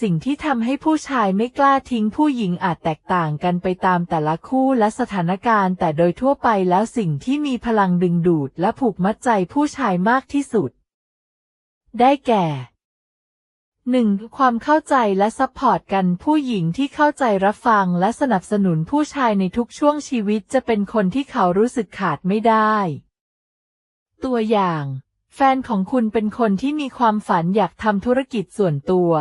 สิ่งที่ทำให้ผู้ชายไม่กล้าทิ้งผู้หญิงอาจแตกต่างกันไปตามแต่ละคู่และสถานการณ์ แต่โดยทั่วไปแล้วสิ่งที่มีพลังดึงดูดและผูกมัดใจผู้ชายมากที่สุด ได้แก่ 1. ความเข้าใจและซัพพอร์ตกันผู้หญิงที่เข้าใจรับฟังและสนับสนุนผู้ชายในทุกช่วงชีวิตจะเป็นคนที่เขารู้สึกขาดไม่ได้ ตัวอย่าง แฟนของคุณเป็นคนที่มีความฝันอยากทำธุรกิจส่วนตัว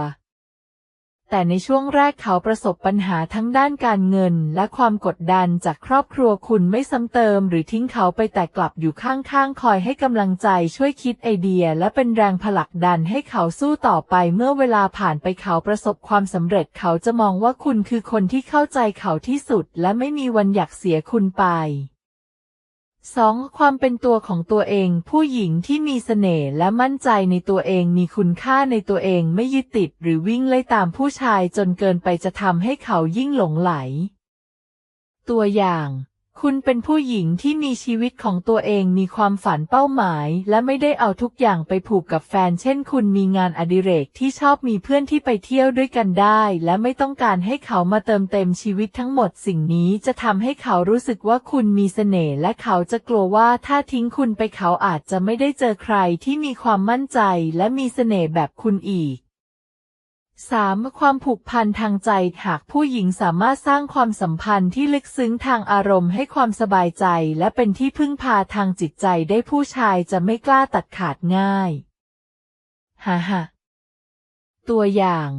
แต่ในช่วงแรกเขาประสบปัญหาทั้งด้านการเงิน และความกดดันจากครอบครัวคุณไม่ซ้ำเติม หรือทิ้งเขาไปแต่กลับอยู่ข้างๆ คอยให้กำลังใจช่วยคิดไอเดีย และเป็นแรงผลักดันให้เขาสู้ต่อไปเมื่อเวลาผ่านไปเขาประสบความสำเร็จเขาจะมองว่าคุณคือคนที่เข้าใจเขาที่สุด และไม่มีวันอยากเสียคุณไป 2. ความเป็นตัวของตัวเอง ผู้หญิงที่มีเสน่ห์และมั่นใจในตัวเองมีคุณค่าในตัวเองไม่ยึดติดหรือวิ่งไล่ตามผู้ชายจนเกินไปจะทำให้เขายิ่งหลงไหล ตัวอย่าง คุณเป็นผู้หญิงที่มีชีวิตของตัวเองมีความฝันเป้าหมาย และไม่ได้เอาทุกอย่างไปผูกกับแฟน เช่น คุณมีงานอดิเรกที่ชอบมีเพื่อนที่ไปเที่ยวด้วยกันได้ และไม่ต้องการให้เขามาเติมเต็มชีวิตทั้งหมดสิ่งนี้จะทำให้เขารู้สึกว่าคุณมีเสน่ห์และเขาจะกลัวว่าถ้าทิ้งคุณไปเขาอาจจะไม่ได้เจอใครที่มีความมั่นใจและมีเสน่ห์แบบคุณอีก 3. ความผูกพันทางใจ หากผู้หญิงสามารถสร้างความสัมพันธ์ที่ลึกซึ้งทางอารมณ์ให้ความสบายใจ และเป็นที่พึ่งพาทางจิตใจได้ผู้ชายจะไม่กล้าตัดขาดง่าย ฮ่าฮ่าตัวอย่าง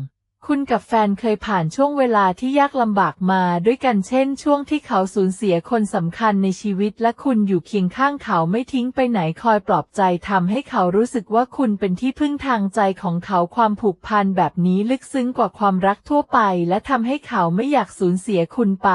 คุณกับแฟนเคยผ่านช่วงเวลาที่ยากลำบากมาด้วยกันเช่น ช่วงที่เขาสูญเสียคนสำคัญในชีวิต และคุณอยู่เคียงข้างเขาไม่ทิ้งไปไหนคอยปลอบใจทำให้เขารู้สึกว่าคุณเป็นที่พึ่งทางใจของเขาความผูกพันแบบนี้ลึกซึ้งกว่าความรักทั่วไป และทำให้เขาไม่อยากสูญเสียคุณไป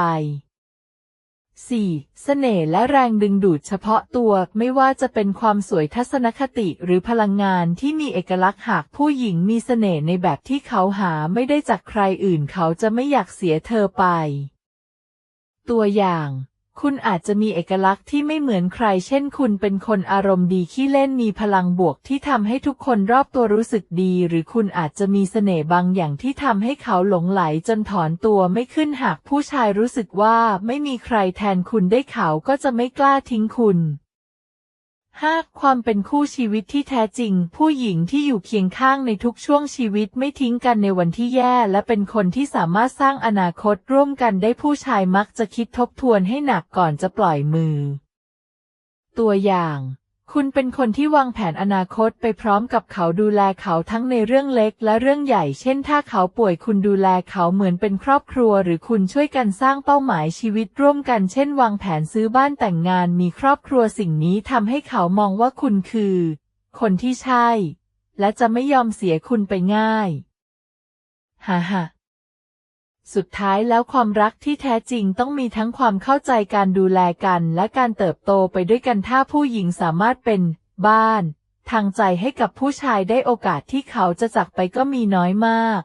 4. เสน่ห์และแรงดึงดูดเฉพาะตัวไม่ว่าจะเป็นความสวยทัศนคติหรือพลังงานที่มีเอกลักษณ์หากผู้หญิงมีเสน่ห์ในแบบที่เขาหาไม่ได้จากใครอื่นเขาจะไม่อยากเสียเธอไป ตัวอย่าง คุณอาจจะมีเอกลักษณ์ที่ไม่เหมือนใคร เช่น คุณเป็นคนอารมณ์ดีขี้เล่นมีพลังบวกที่ทำให้ทุกคนรอบตัวรู้สึกดี หรือคุณอาจจะมีเสน่ห์บางอย่างที่ทำให้เขาหลงไหลจนถอนตัวไม่ขึ้นหากผู้ชายรู้สึกว่าไม่มีใครแทนคุณได้เขาก็จะไม่กล้าทิ้งคุณ 5. ความเป็นคู่ชีวิตที่แท้จริง ผู้หญิงที่อยู่เคียงข้างในทุกช่วงชีวิตไม่ทิ้งกันในวันที่แย่และเป็นคนที่สามารถสร้างอนาคตร่วมกันได้ผู้ชายมักจะคิดทบทวนให้หนักก่อนจะปล่อยมือ ตัวอย่าง คุณเป็นคนที่วางแผนอนาคตไปพร้อมกับเขาดูแลเขาทั้งในเรื่องเล็กและเรื่องใหญ่ เช่น ถ้าเขาป่วยคุณดูแลเขาเหมือนเป็นครอบครัว หรือคุณช่วยกันสร้างเป้าหมายชีวิตร่วมกัน เช่น วางแผนซื้อบ้านแต่งงานมีครอบครัวสิ่งนี้ทำให้เขามองว่าคุณคือ คนที่ใช่ และจะไม่ยอมเสียคุณไปง่าย ฮ่าฮ่า สุดท้ายแล้วความรักที่แท้จริงต้องมีทั้งความเข้าใจการดูแลกันและการเติบโตไปด้วยกันถ้าผู้หญิงสามารถเป็น บ้าน ทางใจให้กับผู้ชายได้โอกาสที่เขาจะจากไปก็มีน้อยมาก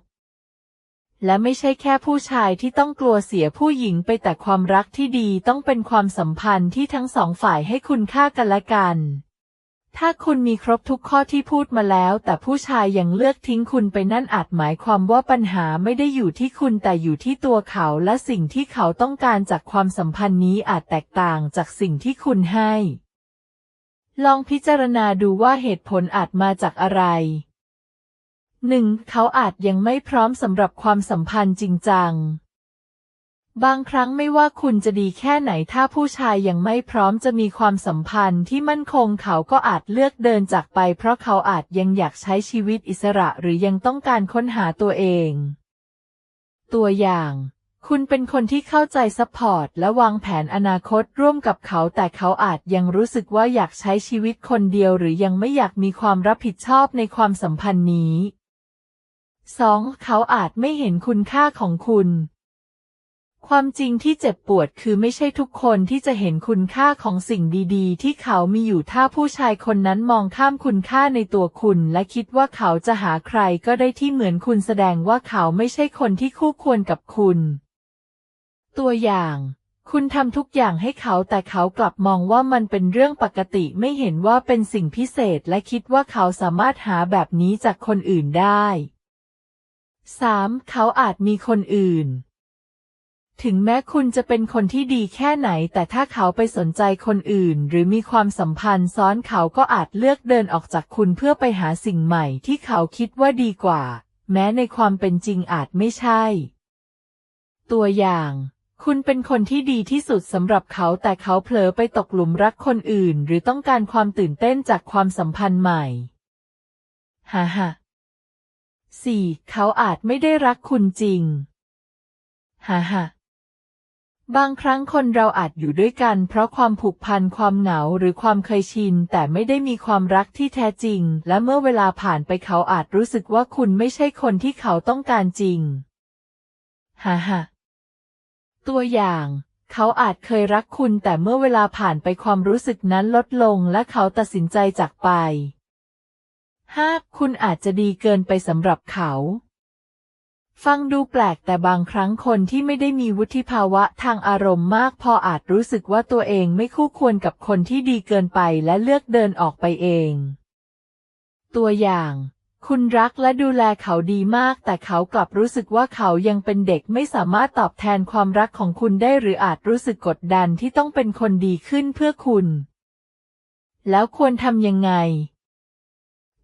และไม่ใช่แค่ผู้ชายที่ต้องกลัวเสียผู้หญิงไปแต่ความรักที่ดีต้องเป็นความสัมพันธ์ที่ทั้งสองฝ่ายให้คุณค่ากันและกัน ถ้าคุณมีครบทุกข้อที่พูดมาแล้ว แต่ผู้ชายยังเลือกทิ้งคุณไปนั่นอาจหมายความว่าปัญหาไม่ได้อยู่ที่คุณแต่อยู่ที่ตัวเขาและสิ่งที่เขาต้องการจากความสัมพันธ์นี้อาจแตกต่างจากสิ่งที่คุณให้ ลองพิจารณาดูว่าเหตุผลอาจมาจากอะไรหนึ่งเขาอาจยังไม่พร้อมสำหรับความสัมพันธ์จริงจัง บางครั้งไม่ว่าคุณจะดีแค่ไหนถ้าผู้ชายยังไม่พร้อมจะมีความสัมพันธ์ที่มั่นคงเขาก็อาจเลือกเดินจากไป เพราะเขาอาจยังอยากใช้ชีวิตอิสระหรือยังต้องการค้นหาตัวเอง ตัวอย่าง คุณเป็นคนที่เข้าใจซัพพอร์ตและวางแผนอนาคตร่วมกับเขาแต่เขาอาจยังรู้สึกว่าอยากใช้ชีวิตคนเดียวหรือยังไม่อยากมีความรับผิดชอบในความสัมพันธ์นี้ 2. เขาอาจไม่เห็นคุณค่าของคุณ ความจริงที่เจ็บปวดคือไม่ใช่ทุกคนที่จะเห็นคุณค่าของสิ่งดีๆ ที่เขามีอยู่ถ้าผู้ชายคนนั้นมองข้ามคุณค่าในตัวคุณ และคิดว่าเขาจะหาใครก็ได้ที่เหมือนคุณแสดงว่าเขาไม่ใช่คนที่คู่ควรกับคุณ ตัวอย่าง คุณทำทุกอย่างให้เขาแต่เขากลับมองว่ามันเป็นเรื่องปกติไม่เห็นว่าเป็นสิ่งพิเศษและคิดว่าเขาสามารถหาแบบนี้จากคนอื่นได้ 3. เขาอาจมีคนอื่น ถึงแม้คุณจะเป็นคนที่ดีแค่ไหน แต่ถ้าเขาไปสนใจคนอื่น หรือมีความสัมพันธ์ซ้อนเขาก็อาจเลือกเดินออกจากคุณเพื่อไปหาสิ่งใหม่ที่เขาคิดว่าดีกว่า แม้ในความเป็นจริงอาจไม่ใช่ ตัวอย่าง คุณเป็นคนที่ดีที่สุดสำหรับเขาแต่เขาเผลอไปตกหลุมรักคนอื่น หรือต้องการความตื่นเต้นจากความสัมพันธ์ใหม่ฮ่าฮ่าสี่เขาอาจไม่ได้รักคุณจริงฮ่าฮ่า บางครั้งคนเราอาจอยู่ด้วยกัน เพราะความผูกพันความเหงาหรือความเคยชิน แต่ไม่ได้มีความรักที่แท้จริง และเมื่อเวลาผ่านไปเขาอาจรู้สึกว่าคุณไม่ใช่คนที่เขาต้องการจริงฮ่าฮ่าตัวอย่าง เขาอาจเคยรักคุณแต่เมื่อเวลาผ่านไปความรู้สึกนั้นลดลงและเขาตัดสินใจจากไป 5. คุณอาจจะดีเกินไปสำหรับเขา ฟังดูแปลกแต่บางครั้งคนที่ไม่ได้มีวุฒิภาวะทางอารมณ์มากพออาจรู้สึกว่าตัวเองไม่คู่ควรกับคนที่ดีเกินไปและเลือกเดินออกไปเอง ตัวอย่าง คุณรักและดูแลเขาดีมาก แต่เขากลับรู้สึกว่าเขายังเป็นเด็กไม่สามารถตอบแทนความรักของคุณได้หรืออาจรู้สึกกดดันที่ต้องเป็นคนดีขึ้นเพื่อคุณ แล้วควรทำยังไง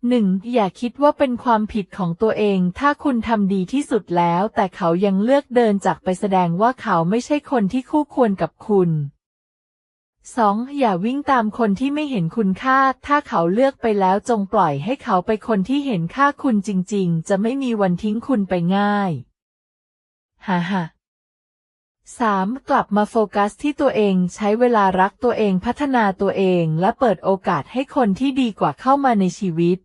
หนึ่งอย่าคิดว่าเป็นความผิดของตัวเอง ถ้าคุณทำดีที่สุดแล้ว แต่เขายังเลือกเดินจากไปแสดงว่าเขาไม่ใช่คนที่คู่ควรกับคุณ 2. อย่าวิ่งตามคนที่ไม่เห็นคุณค่า ถ้าเขาเลือกไปแล้วจงปล่อยให้เขาไปคนที่เห็นค่าคุณจริง ๆ จะไม่มีวันทิ้งคุณไปง่าย ฮ่าฮ่า 3. กลับมาโฟกัสที่ตัวเองใช้เวลารักตัวเองพัฒนาตัวเองและเปิดโอกาสให้คนที่ดีกว่าเข้ามาในชีวิต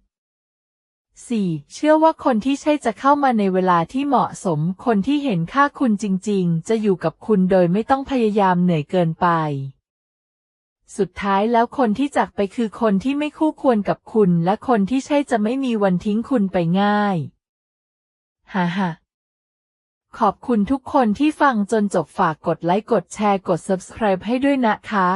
4. เชื่อว่าคนที่ใช่จะเข้ามาในเวลาที่เหมาะสม คนที่เห็นค่าคุณจริง ๆ จะอยู่กับคุณโดยไม่ต้องพยายามเหนื่อยเกินไป สุดท้ายแล้วคนที่จากไปคือคนที่ไม่คู่ควรกับคุณ และคนที่ใช่จะไม่มีวันทิ้งคุณไปง่าย ฮ่าฮ่าขอบคุณทุกคนที่ฟังจนจบฝากกดไลค์กดแชร์กด subscribe ให้ด้วยนะคะ